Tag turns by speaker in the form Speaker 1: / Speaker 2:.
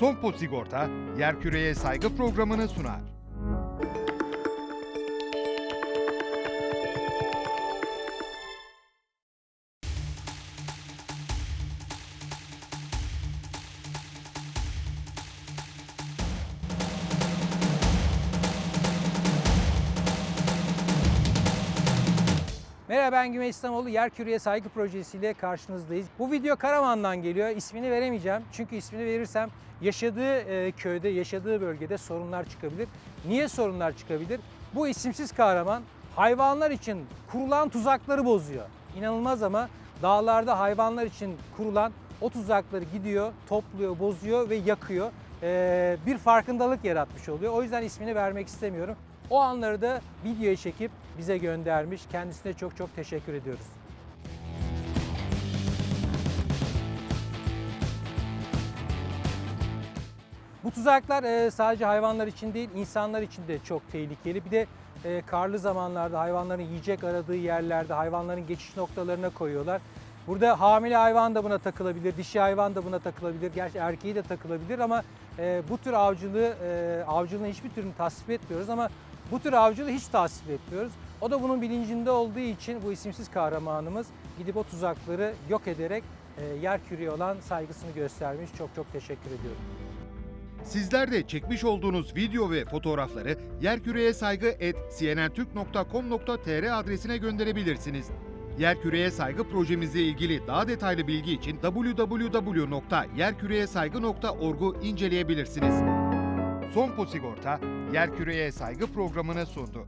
Speaker 1: Sompo Sigorta, Yerküreye Saygı programını sunar.
Speaker 2: Merhaba ben Güme İslamoğlu. Yer Küreye Saygı Projesi ile karşınızdayız. Bu video Karaman'dan geliyor. İsmini veremeyeceğim. Çünkü ismini verirsem yaşadığı e, köyde, yaşadığı bölgede sorunlar çıkabilir. Niye sorunlar çıkabilir? Bu isimsiz kahraman hayvanlar için kurulan tuzakları bozuyor. İnanılmaz ama dağlarda hayvanlar için kurulan o tuzakları gidiyor, topluyor, bozuyor ve yakıyor. E, bir farkındalık yaratmış oluyor. O yüzden ismini vermek istemiyorum. O anları da videoya çekip bize göndermiş. Kendisine çok çok teşekkür ediyoruz. Bu tuzaklar e, sadece hayvanlar için değil, insanlar için de çok tehlikeli. Bir de e, karlı zamanlarda hayvanların yiyecek aradığı yerlerde hayvanların geçiş noktalarına koyuyorlar. Burada hamile hayvan da buna takılabilir, dişi hayvan da buna takılabilir, gerçi erkeği de takılabilir ama e, bu tür avcılığı, e, avcılığın hiçbir türünü tasvip etmiyoruz ama bu tür avcılığı hiç tasvip etmiyoruz. O da bunun bilincinde olduğu için bu isimsiz kahramanımız gidip o tuzakları yok ederek e, yer küreye olan saygısını göstermiş. Çok çok teşekkür ediyorum.
Speaker 1: Sizler de çekmiş olduğunuz video ve fotoğrafları yerküreye saygı cnntürk.com.tr adresine gönderebilirsiniz. Yerküreye Saygı projemizle ilgili daha detaylı bilgi için www.yerküreyesaygı.org'u inceleyebilirsiniz. Sompo Sigorta, Yerküreye Saygı programını sundu.